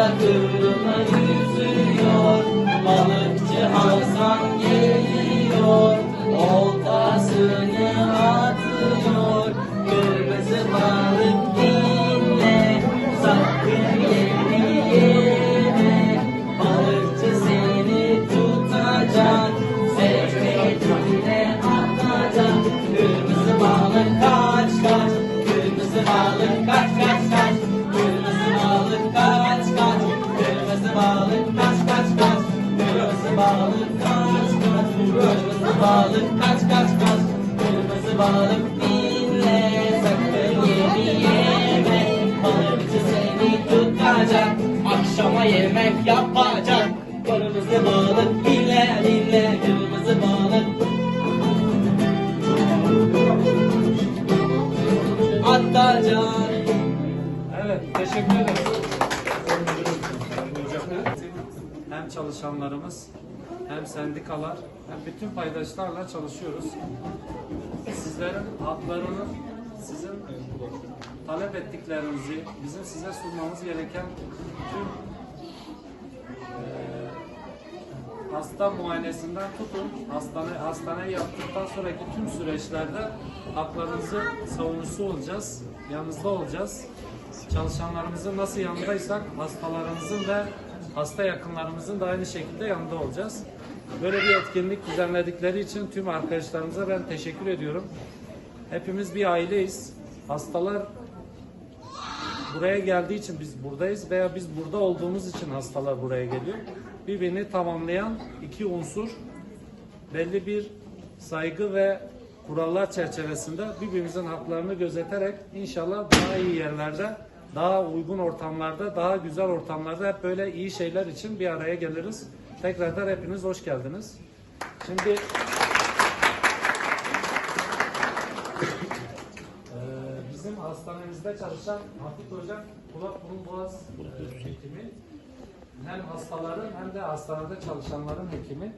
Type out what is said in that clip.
Kıvrıla yüzüyor Balıkçı Hasan geliyor balık kaç kaç Kırmızı balık kaç kaç kaç. Kırmızı balık dinle Sakın yemi yeme. Balıkçı seni tutacak Akşama yemek yapacak. Kırmızı balık dinle dinle Kırmızı balık. Atacak. Evet, teşekkür ederiz. Hem çalışanlarımız, hem sendikalar, hem bütün paydaşlarla çalışıyoruz. Sizlerin haklarını, sizin talep ettiklerinizi, bizim size sunmamız gereken tüm hasta muayenesinden tutun, hastane hastane yaptıktan sonraki tüm süreçlerde haklarınızı savunucusu olacağız, yanınızda olacağız. Çalışanlarımızın nasıl yanındaysak hastalarımızın ve hasta yakınlarımızın da aynı şekilde yanında olacağız. Böyle bir etkinlik düzenledikleri için tüm arkadaşlarımıza ben teşekkür ediyorum. Hepimiz bir aileyiz. Hastalar buraya geldiği için biz buradayız veya biz burada olduğumuz için hastalar buraya geliyor. Birbirini tamamlayan iki unsur belli bir saygı ve kurallar çerçevesinde birbirimizin haklarını gözeterek inşallah daha iyi yerlerde, daha uygun ortamlarda, daha güzel ortamlarda hep böyle iyi şeyler için bir araya geliriz. Tekrardan hepiniz hoş geldiniz. Şimdi bizim hastanemizde çalışan Hafif Hocam kulak burun boğaz hekimi hem hastaların hem de hastanede çalışanların hekimi.